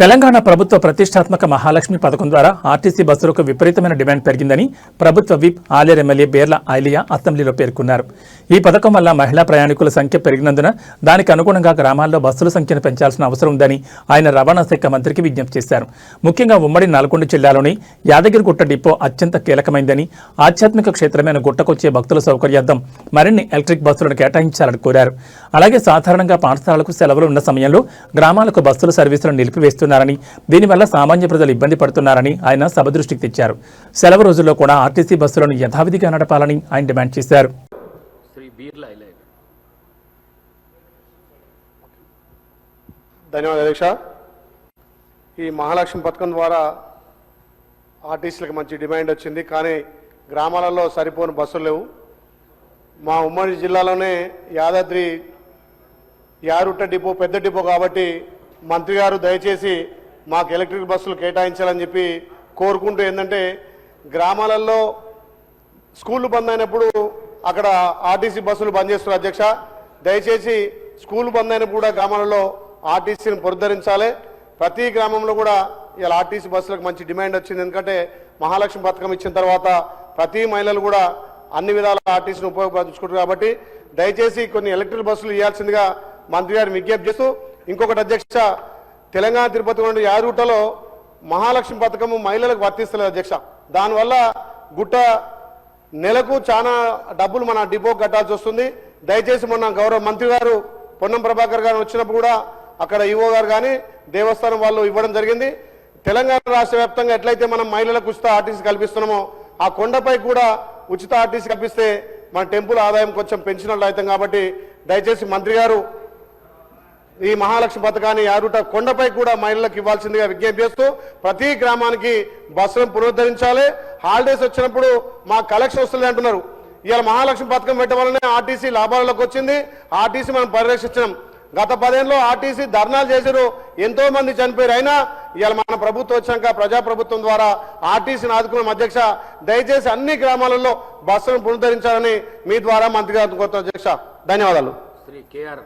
తెలంగాణ ప్రభుత్వ ప్రతిష్టాత్మక మహాలక్ష్మి పథకం ద్వారా ఆర్టీసీ బస్సులకు విపరీతమైన డిమాండ్ పెరిగిందని ప్రభుత్వ విప్ ఆలేరు ఎమ్మెల్యే బేర్ల ఐలియా అసెంబ్లీలో పేర్కొన్నారు. ఈ పథకం వల్ల మహిళా ప్రయాణికుల సంఖ్య పెరిగినందున దానికి అనుగుణంగా గ్రామాల్లో బస్సుల సంఖ్యను పెంచాల్సిన అవసరం ఉందని ఆయన రవాణా శాఖ మంత్రికి విజ్ఞప్తి చేశారు. ముఖ్యంగా ఉమ్మడి నల్గొండ జిల్లాలోని యాదగిరిగుట్ట డిపో అత్యంత కీలకమైందని ఆధ్యాత్మిక క్షేత్రమైన గుట్టకొచ్చే భక్తుల సౌకర్యార్థం మరిన్ని ఎలక్ట్రిక్ బస్సులను కేటాయించాలని కోరారు. అలాగే సాధారణంగా పాఠశాలలకు సెలవులు ఉన్న సమయంలో గ్రామాలకు బస్సుల సర్వీసులను నిలిపివేస్తున్నారని దీనివల్ల సామాన్య ప్రజలు ఇబ్బంది పడుతున్నారని ఆయన సభ దృష్టికి తెచ్చారు. సెలవు రోజుల్లో కూడా ఆర్టీసీ బస్సులను యథావిధిగా నడపాలని ఆయన డిమాండ్ చేశారు. ధన్యవాదాలు అధ్యక్ష. ఈ మహాలక్ష్మి పథకం ద్వారా ఆర్టీసీలకు మంచి డిమాండ్ వచ్చింది. కానీ గ్రామాలలో సరిపోని బస్సులు లేవు. మా ఉమ్మడి జిల్లాలోనే యాదాద్రి యారుట్ట డిపో పెద్ద డిపో కాబట్టి మంత్రి గారు దయచేసి మాకు ఎలక్ట్రిక్ బస్సులు కేటాయించాలని చెప్పి కోరుకుంటూ ఏంటంటే గ్రామాలలో స్కూళ్ళు బంద్ అయినప్పుడు అక్కడ ఆర్టీసీ బస్సులు బంద్ చేస్తున్నారు అధ్యక్ష. దయచేసి స్కూల్ బంద్ అయినప్పుడు కూడా గ్రామాలలో ఆర్టీసీని పునరుద్ధరించాలి ప్రతి గ్రామంలో కూడా ఇలా ఆర్టీసీ బస్సులకు మంచి డిమాండ్ వచ్చింది. ఎందుకంటే మహాలక్ష్మి పథకం ఇచ్చిన తర్వాత ప్రతి మహిళలు కూడా అన్ని విధాల ఆర్టీసీని ఉపయోగపరచుకుంటారు కాబట్టి దయచేసి కొన్ని ఎలక్ట్రిక్ బస్సులు ఇవ్వాల్సిందిగా మంత్రి గారిని విజ్ఞప్తి చేస్తూ ఇంకొకటి అధ్యక్ష తెలంగాణ తిరుపతి నుండి యాదూటలో మహాలక్ష్మి పథకము మహిళలకు వర్తిస్తలేదు అధ్యక్ష. దానివల్ల గుట్ట నెలకు చాలా డబ్బులు మన డిపో కట్టాల్సి వస్తుంది. దయచేసి మొన్న గౌరవ మంత్రి గారు పొన్నం ప్రభాకర్ గారు వచ్చినప్పుడు కూడా అక్కడ ఈవో గారు కానీ దేవస్థానం వాళ్ళు ఇవ్వడం జరిగింది. తెలంగాణ రాష్ట్ర వ్యాప్తంగా ఎట్లయితే మనం మహిళలకు ఉచిత ఆర్టీసీ కల్పిస్తున్నామో ఆ కొండపై కూడా ఉచిత ఆర్టీసీ కల్పిస్తే మన టెంపుల్ ఆదాయం కొంచెం పెంచినట్లు అవుతాం కాబట్టి దయచేసి మంత్రి గారు ఈ మహాలక్ష్మి పథకాన్ని యారుట కొండపై కూడా మహిళలకు ఇవ్వాల్సిందిగా విజ్ఞప్తి చేస్తూ ప్రతి గ్రామానికి బస్సులను పునరుద్ధరించాలి. హాలిడేస్ వచ్చినప్పుడు మా కలెక్షన్ వస్తుంది అంటున్నారు. ఇవాళ మహాలక్ష్మి పథకం పెట్టడం వల్లనే ఆర్టీసీ లాభాలలోకి వచ్చింది. ఆర్టీసీ మనం పరిరక్షించడం గత పదేళ్ళలో ఆర్టీసీ ధర్నాలు చేశారు. ఎంతో మంది చనిపోయారు. అయినా ఇవాళ మన ప్రభుత్వం వచ్చాక ప్రజాప్రభుత్వం ద్వారా ఆర్టీసీని ఆదుకున్న అధ్యక్ష దయచేసి అన్ని గ్రామాలలో బస్సులను పునరుద్ధరించాలని మీ ద్వారా మంత్రి కోరుతున్న అధ్యక్ష. ధన్యవాదాలు. శ్రీ కేఆర్